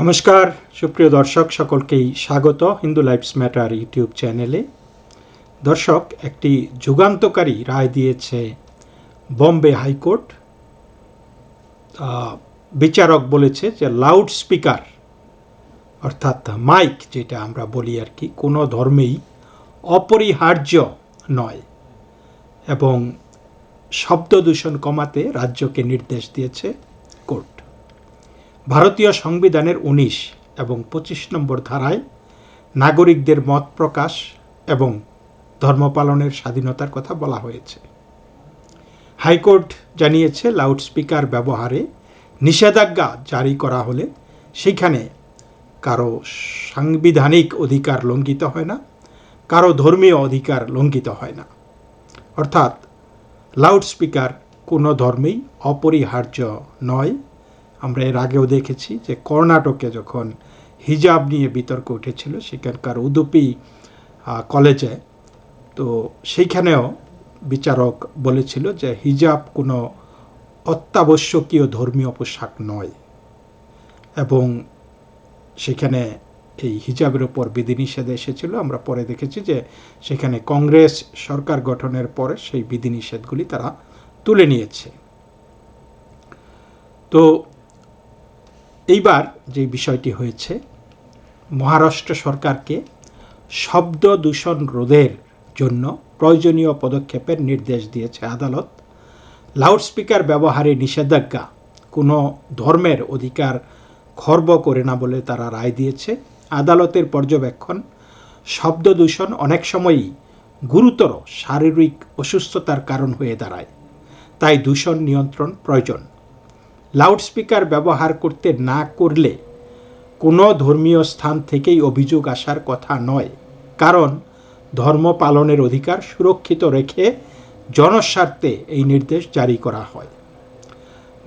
নমস্কার, সুপ্রিয় দর্শক, সকলকেই স্বাগত হিন্দু লাইফস ম্যাটার ইউটিউব চ্যানেলে। দর্শক, একটি যুগান্তকারী রায় দিয়েছে বম্বে হাইকোর্ট। বিচারক বলেছে যে লাউড স্পিকার, অর্থাৎ মাইক যেটা আমরা বলি আর কি, কোনো ধর্মেই অপরিহার্য নয় এবং শব্দ দূষণ কমাতে রাজ্যকে নির্দেশ দিয়েছে কোর্ট। ভারতীয় সংবিধানের উনিশ এবং পঁচিশ নম্বর ধারায় নাগরিকদের মত প্রকাশ এবং ধর্ম পালনের স্বাধীনতার কথা বলা হয়েছে। হাইকোর্ট জানিয়েছে, লাউডস্পিকার ব্যবহারে নিষেধাজ্ঞা জারি করা হলে সেখানে কারও সাংবিধানিক অধিকার লঙ্ঘিত হয় না, কারও ধর্মীয় অধিকার লঙ্ঘিত হয় না। অর্থাৎ, লাউডস্পিকার কোনো ধর্মেই অপরিহার্য নয়। আমরা এর আগেও দেখেছি যে কর্ণাটকে যখন হিজাব নিয়ে বিতর্ক উঠেছিল, সেখানকার উদুপি কলেজে, তো সেইখানেও বিচারক বলেছিল যে হিজাব কোনো অত্যাবশ্যকীয় ধর্মীয় পোশাক নয় এবং সেখানে এই হিজাবের ওপর বিধিনিষেধ এসেছিল। আমরা পরে দেখেছি যে সেখানে কংগ্রেস সরকার গঠনের পরে সেই বিধিনিষেধগুলি তারা তুলে নিয়েছে। তো এইবার যে বিষয়টি হয়েছে, মহারাষ্ট্র সরকারকে শব্দ দূষণ রোধের জন্য প্রয়োজনীয় পদক্ষেপের নির্দেশ দিয়েছে আদালত। লাউডস্পিকার ব্যবহারে নিষেধাজ্ঞা কোনো ধর্মের অধিকার খর্ব করে না বলে তারা রায় দিয়েছে। আদালতের পর্যবেক্ষণ, শব্দ দূষণ অনেক সময়ই গুরুতর শারীরিক অসুস্থতার কারণ হয়ে দাঁড়ায়, তাই দূষণ নিয়ন্ত্রণ প্রয়োজন। লাউডস্পিকার ব্যবহার করতে না করলে কোনো ধর্মীয় স্থান থেকেই অভিযোগ আসার কথা নয়। কারণ ধর্ম পালনের অধিকার সুরক্ষিত রেখে জনস্বার্থে এই নির্দেশ জারি করা হয়।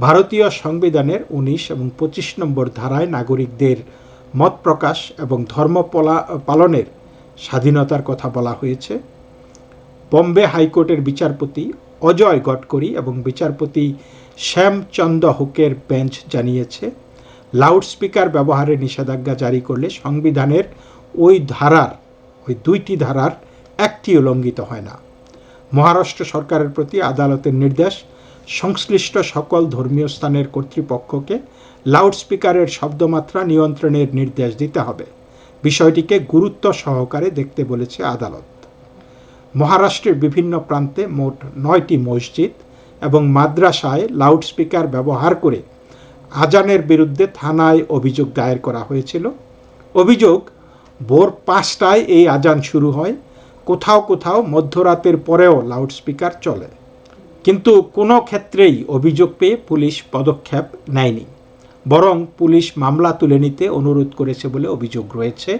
ভারতীয় সংবিধানের উনিশ এবং পঁচিশ নম্বর ধারায় নাগরিকদের মত প্রকাশ এবং ধর্ম পলা- পালনের স্বাধীনতার কথা বলা হয়েছে। বম্বে হাইকোর্টের বিচারপতি অজয় গডকরি এবং বিচারপতি শ্যামচন্দ হুকের বেঞ্চ জানিয়েছে লাউডস্পিকার ব্যবহারে নিষেধাজ্ঞা জারি করলে সংবিধানের ওই ধারার, ওই দুইটি ধারার একটি লঙ্ঘিত হয় না। মহারাষ্ট্র সরকারের প্রতি আদালতের নির্দেশ, সংশ্লিষ্ট সকল ধর্মীয় স্থানের কর্তৃপক্ষকে লাউডস্পিকারের শব্দমাত্রা নিয়ন্ত্রণের নির্দেশ দিতে হবে। বিষয়টিকে গুরুত্ব সহকারে দেখতে বলেছে আদালত। মহারাষ্ট্রের বিভিন্ন প্রান্তে মোট নয়টি মসজিদ এবং মাদ্রাসায় লাউডস্পিকার ব্যবহার করে আজানের বিরুদ্ধে থানায় অভিযোগ দায়ের করা হয়েছিল। অভিযোগ, ভোর পাঁচটায় এই আজান শুরু হয়। কোথাও কোথাও মধ্যরাতের পরেও লাউডস্পিকার চলে। কিন্তু কোনো ক্ষেত্রেই অভিযোগ পেয়ে পুলিশ পদক্ষেপ নেয়নি। বরং পুলিশ মামলা তুলে নিতে অনুরোধ করেছে বলে অভিযোগ রয়েছে।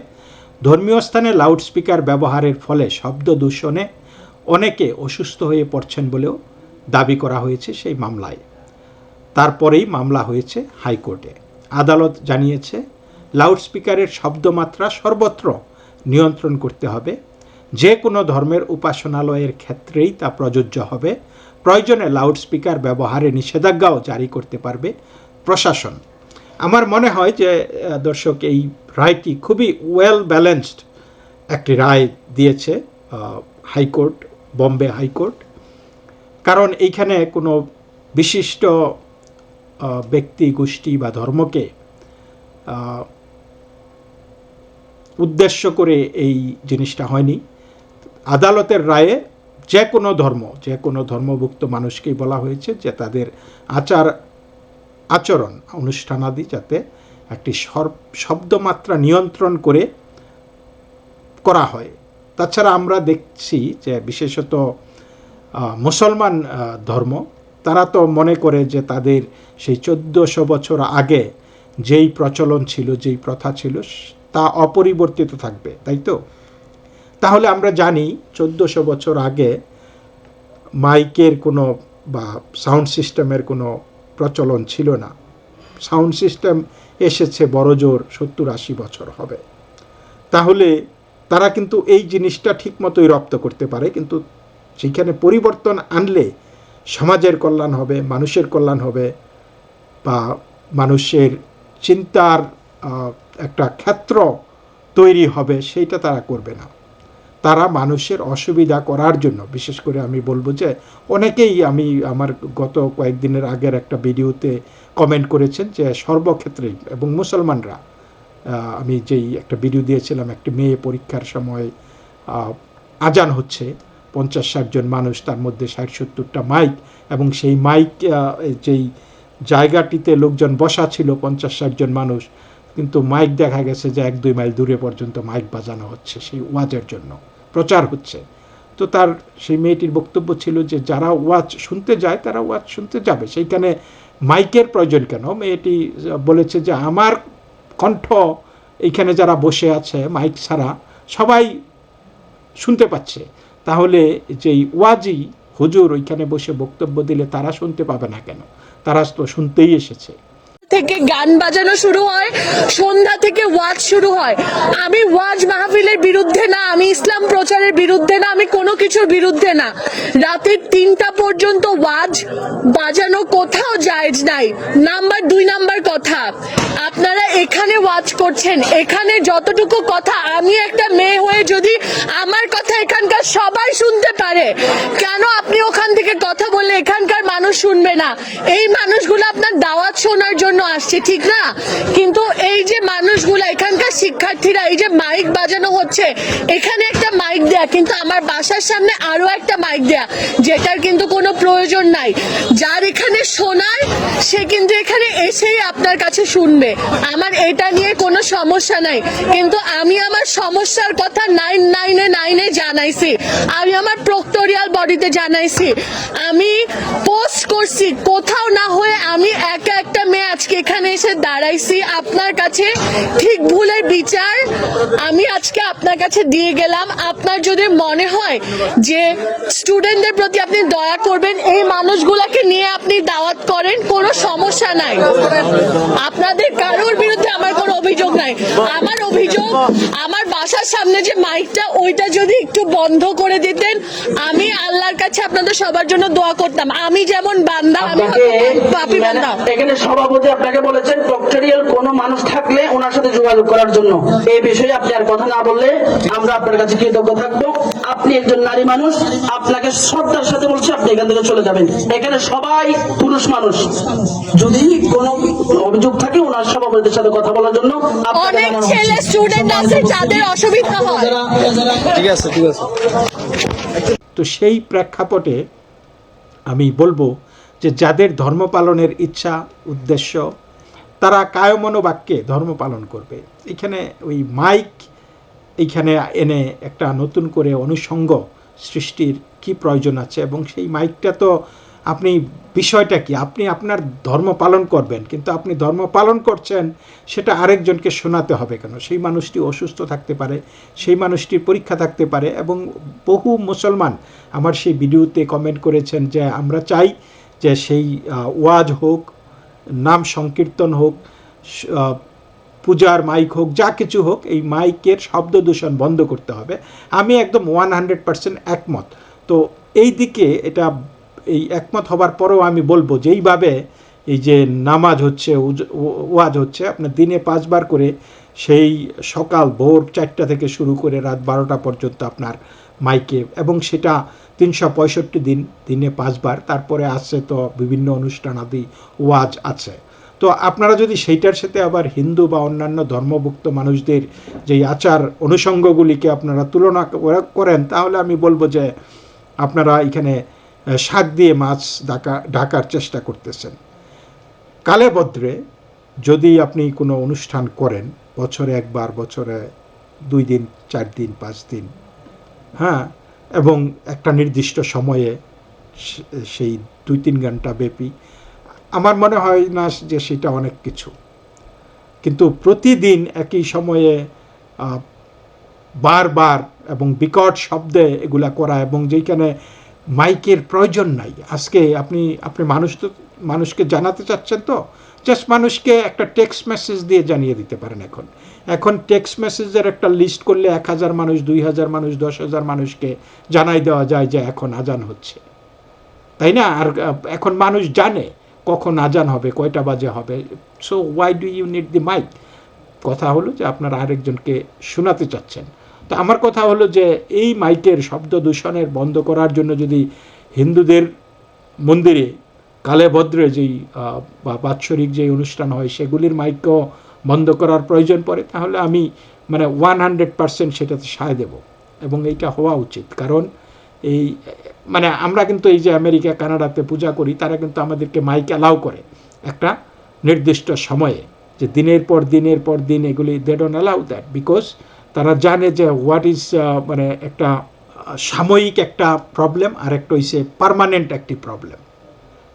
ধর্মীয় স্থানে লাউডস্পিকার ব্যবহারের ফলে শব্দ দূষণে অনেকে অসুস্থ হয়ে পড়ছেন বলেও দাবি করা হয়েছে সেই মামলায়। তারপরেই মামলা হয়েছে হাইকোর্টে। আদালত জানিয়েছে, লাউডস্পিকারের শব্দমাত্রা সর্বত্র নিয়ন্ত্রণ করতে হবে। যে কোনো ধর্মের উপাসনালয়ের ক্ষেত্রেই তা প্রযোজ্য হবে। প্রয়োজনে লাউডস্পিকার ব্যবহারে নিষেধাজ্ঞাও জারি করতে পারবে প্রশাসন। আমার মনে হয় যে দর্শক, এই রায়টি খুবই ওয়েল ব্যালেন্সড একটি রায় দিয়েছে হাইকোর্ট, বম্বে হাইকোর্ট। কারণ এইখানে কোনো বিশিষ্ট ব্যক্তি, গোষ্ঠী বা ধর্মকে উদ্দেশ্য করে এই জিনিসটা হয়নি। আদালতের রায়ে যে কোনো ধর্ম, যে কোনো ধর্মভুক্ত মানুষকেই বলা হয়েছে যে তাদের আচার, আচরণ, অনুষ্ঠানাদি যাতে একটি শব্দমাত্রা নিয়ন্ত্রণ করে করা হয়। তাছাড়া আমরা দেখছি যে বিশেষত মুসলমান ধর্ম, তারা তো মনে করে যে তাদের সেই চোদ্দোশো বছর আগে যেই প্রচলন ছিল, যেই প্রথা ছিল, তা অপরিবর্তিত থাকবে, তাই তো? তাহলে আমরা জানি চোদ্দোশো বছর আগে মাইকের কোনো বা সাউন্ড সিস্টেমের কোনো প্রচলন ছিল না। সাউন্ড সিস্টেম এসেছে বড় জোর সত্তর আশি বছর হবে। তাহলে তারা কিন্তু এই জিনিসটা ঠিক মতোই রপ্ত করতে পারে, কিন্তু সেখানে পরিবর্তন আনলে সমাজের কল্যাণ হবে, মানুষের কল্যাণ হবে বা মানুষের চিন্তার একটা ক্ষেত্র তৈরি হবে সেইটা তারা করবে না। তারা মানুষের অসুবিধা করার জন্য, বিশেষ করে আমি বলব যে অনেকেই আমি আমার গত কয়েকদিনের আগের একটা ভিডিওতে কমেন্ট করেছেন যে সর্বক্ষেত্রে এবং মুসলমানরা আমি যেই একটা ভিডিও দিয়েছিলাম, একটি মেয়ে পরীক্ষার সময় আজান হচ্ছে। পঞ্চাশ ষাট জন মানুষ, তার মধ্যে ষাট সত্তরটা মাইক এবং সেই মাইক যেই জায়গাটিতে লোকজন বসা ছিল পঞ্চাশ ষাট জন মানুষ, কিন্তু মাইক দেখা গেছে যে এক দুই মাইল দূরে পর্যন্ত মাইক বাজানো হচ্ছে সেই ওয়াজের জন্য, প্রচার হচ্ছে। তো তার সেই মেয়েটির বক্তব্য ছিল যে যারা ওয়াজ শুনতে যায়, তারা ওয়াজ শুনতে যাবে। সেইখানে মাইকের প্রয়োজন কেন? মেয়েটি বলেছে যে আমার কণ্ঠ, এইখানে যারা বসে আছে মাইক ছাড়া, সবাই শুনতে পাচ্ছে। তাহলে যেই ওয়াজি হুজুর ওইখানে বসে বক্তব্য দিলে তারা শুনতে পাবে না কেন? তারা তো শুনতেই এসেছে। থেকে গান বাজানো শুরু হয়, সন্ধ্যা থেকে ওয়াজ শুরু হয়। আমি ওয়াজ মাহফিলের বিরুদ্ধে না, আমি ইসলাম প্রচারের বিরুদ্ধে না, আমি কোনো কিছুর বিরুদ্ধে না। রাতের তিনটা পর্যন্ত ওয়াজ বাজানো কোথাও জায়েজ নাই। নাম্বার দুই, নাম্বার কথা, আপনারা এখানে ওয়াজ করছেন, এখানে যতটুকু কথা, আমি একটা মেয়ে হয়ে যদি আমার কথা এখানকার সবাই শুনতে পারে, কেন আপনি ওখান থেকে কথা মানুষ শুনবে না। এই মানুষগুলো আপনার দাওয়াত শোনার জন্য আসছে, ঠিক না? কিন্তু এই যে মানুষগুলো, এখানকার শিক্ষার্থীরা, এই যে মাইক বাজানো হচ্ছে, এখানে একটা মাইক দেয়া, কিন্তু আমার বাসার সামনে আরও একটা মাইক দেয়া, যেটার কিন্তু কোনো প্রয়োজন নাই। যার এখানে কিন্তু এসেই আপনার কাছে শুনবে। আমার এটা নিয়ে কোনো সমস্যা নাই। কিন্তু আমি আমার সমস্যার কথা নাইন নাইনে নাইনে জানাইছি। আমি আমার প্রক্টোরিয়াল বডিতে জানাইছি। আমি পোস্ট করছি। কোথাও না হয়ে আমি একা একটা মেয়ে আজকে এখানে এসে দাঁড়াইছি। আপনার কাছে ঠিক ভুলের বিচার আমি আজকে আপনার কাছে দিয়ে গেলাম। আপনার যদি মনে হয় যে স্টুডেন্টদের প্রতি আপনি দয়া করবেন, এই মানুষগুলোকে নিয়ে আপনি দাওয়াত করেন, কোনো সমস্যা নাই। আপনাদের কারোর বিরুদ্ধে আমার কোন অভিযোগ নাই। আমার অভিযোগ আমার বাসার সামনে যে মাইকটা ওইটা যদি একটু বন্ধ করে দিতেন আমি আল্লাহর কাছে আপনাদের সবার জন্য দোয়া করতাম। আমি যেমন বান্দা আমি পাপী বান্দা। এখানে সভাপতি আপনাকে বলেছেন প্রক্টোরিয়াল কোনো মানুষ থাকলে ওনার সাথে যোগাযোগ করার জন্য। এই বিষয়ে আপনি আর কথা না বললে আমরা আপনার কাছে কৃতজ্ঞ থাকব। আপনি একজন নারী মানুষ আপনাকে শ্রদ্ধার সাথে বলছি আপনি এখান থেকে চলে যাবেন। এখানে সবাই পুরুষ মানুষ। যদি কোনো অভিযোগ থাকে ওনার সভাপতির সাথে কথা বলার জন্য অনেক ছেলে স্টুডেন্ট আছে যাদের অসুবিধা হয়। ঠিক আছে ঠিক আছে। তো সেই প্রেক্ষাপটে আমি বলব যে যাদের ধর্ম পালনের ইচ্ছা উদ্দেশ্য তারা কায়মনোবাক্যে ধর্ম পালন করবে। এখানে ওই মাইক এইখানে এনে একটা নতুন করে অনুষঙ্গ সৃষ্টির কি প্রয়োজন আছে? এবং সেই মাইকটা তো আপনি বিষয়টা কি? আপনি আপনার ধর্ম পালন করবেন, কিন্তু আপনি ধর্ম পালন করছেন, সেটা আরেকজনকে শোনাতে হবে কেন? সেই মানুষটি অসুস্থ থাকতে পারে, সেই মানুষটির পরীক্ষা থাকতে পারে এবং বহু মুসলমান আমার সেই ভিডিওতে কমেন্ট করেছেন যে, আমরা চাই যে সেই ওয়াজ হোক, নাম সংকীর্তন হোক পূজার মাইক হোক, যা কিছু হোক, এই মাইকের শব্দ দূষণ বন্ধ করতে হবে। আমি একদম ওয়ান হান্ড্রেড পার্সেন্ট একমত। তো এই দিকে এটা এই একমত হবার পরেও আমি বলব, যেইভাবে এই যে নামাজ হচ্ছে ওয়াজ হচ্ছে আপনার দিনে পাঁচবার করে সেই সকাল ভোর চারটা থেকে শুরু করে রাত বারোটা পর্যন্ত আপনার মাইকে এবং সেটা তিনশো পঁয়ষট্টি দিন, দিনে পাঁচবার, তারপরে আছে তো বিভিন্ন অনুষ্ঠান আদি, ওয়াজ আছে। তো আপনারা যদি সেইটার সাথে আবার হিন্দু বা অন্যান্য ধর্মভুক্ত মানুষদের যেই আচার অনুষঙ্গগুলিকে আপনারা তুলনা করেন, তাহলে আমি বলব যে আপনারা এখানে শাক দিয়ে মাছ ঢাকা, ঢাকার চেষ্টা করতেছেন। কালে বদ্রে যদি আপনি কোনো অনুষ্ঠান করেন, বছরে একবার, বছরে দুই দিন, চার দিন, পাঁচ দিন হ্যাঁ এবং একটা নির্দিষ্ট সময়ে সেই দুই তিন ঘণ্টা ব্যাপী, আমার মনে হয় না যে সেটা অনেক কিছু। কিন্তু প্রতিদিন একই সময়ে বারবার এবং বিকট শব্দে এগুলা করা এবং যেখানে মাইকের প্রয়োজন নাই। আজকে আপনি আপনি মানুষ তো, মানুষকে জানাতে চাচ্ছেন তো? জাস্ট মানুষকে একটা টেক্সট মেসেজ দিয়ে জানিয়ে দিতে পারেন এখন। এখন টেক্সট মেসেজের একটা লিস্ট করলে এক হাজার মানুষ, দুই হাজার মানুষ, দশ হাজার মানুষকে জানাই দেওয়া যায় যে এখন আজান হচ্ছে। তাই না? আর, এখন মানুষ জানে কখন আজান হবে, কয়টা বাজে হবে। So why do you need the mic কথা হলো যে আপনারা আরেকজনকে শোনাতে চাচ্ছেন। তো আমার কথা হলো যে এই মাইকের শব্দ দূষণের বন্ধ করার জন্য যদি হিন্দুদের মন্দিরে কালে ভদ্রে যেই বা বাৎসরিক যে অনুষ্ঠান হয়, সেগুলির মাইকও বন্ধ করার প্রয়োজন পড়ে, তাহলে আমি মানে ওয়ান হান্ড্রেড পার্সেন্ট সেটাতে সায় দেব। এবং এইটা হওয়া উচিত। কারণ এই মানে আমরা কিন্তু এই যে আমেরিকা, কানাডাতে পূজা করি, তারা কিন্তু আমাদেরকে মাইক অ্যালাউ করে একটা নির্দিষ্ট সময়ে। যে দিনের পর দিনের পর দিন এগুলি they don't allow that because তারা জানে যে হোয়াট ইজ মানে একটা সাময়িক একটা প্রবলেম আর একটা হইছে পার্মানেন্ট একটি প্রবলেম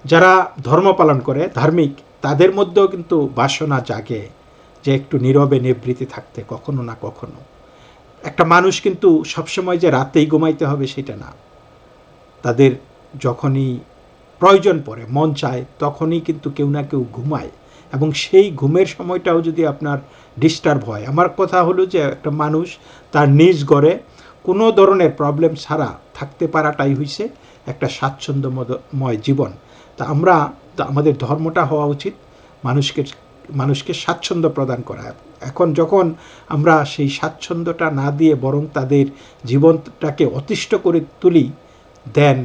যারা ধর্ম পালন করে, ধার্মিক, তাদের মধ্যেও কিন্তু বাসনা জাগে যে একটু নীরবে নিবৃত্তি থাকতে, কখনো না কখনো। একটা মানুষ কিন্তু সবসময় যে রাতেই ঘুমাইতে হবে সেটা না। তাদের যখনই প্রয়োজন পড়ে, মন চায়, তখনই কিন্তু কেউ না কেউ ঘুমায়। এবং সেই ঘুমের সময়টাও যদি আপনার ডিস্টার্ব হয়। আমার কথা হলো যে, একটা মানুষ তার নিজ ঘরে কোনো ধরনের প্রবলেম ছাড়া থাকতে পারাটাই হইছে একটা স্বাচ্ছন্দ্যময় জীবন। তা আমরা আমাদের ধর্মটা হওয়া উচিত মানুষকে মানুষকে স্বাচ্ছন্দ্য প্রদান করা। এখন যখন আমরা সেই স্বাচ্ছন্দ্যটা না দিয়ে বরং তাদের জীবনটাকে অতিষ্ঠ করে তুলি then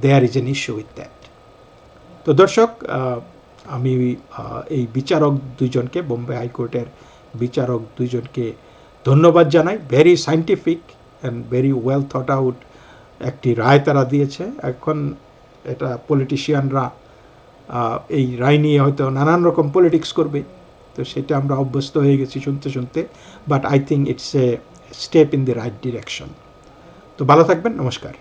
there is an issue with that তো দর্শক আমি এই বিচারক দুইজনকে, বোম্বে হাইকোর্টের বিচারক দুইজনকে ধন্যবাদ জানাই। Very scientific and very well thought out একটি রায় তারা দিয়েছে। এখন এটা পলিটিশিয়ানরা এই রায় নিয়ে হয়তো নানান রকম পলিটিক্স করবে। তো সেটা আমরা অভ্যস্ত হয়ে গেছি শুনতে শুনতে। But I think it's a step in the right direction তো ভালো থাকবেন, নমস্কার।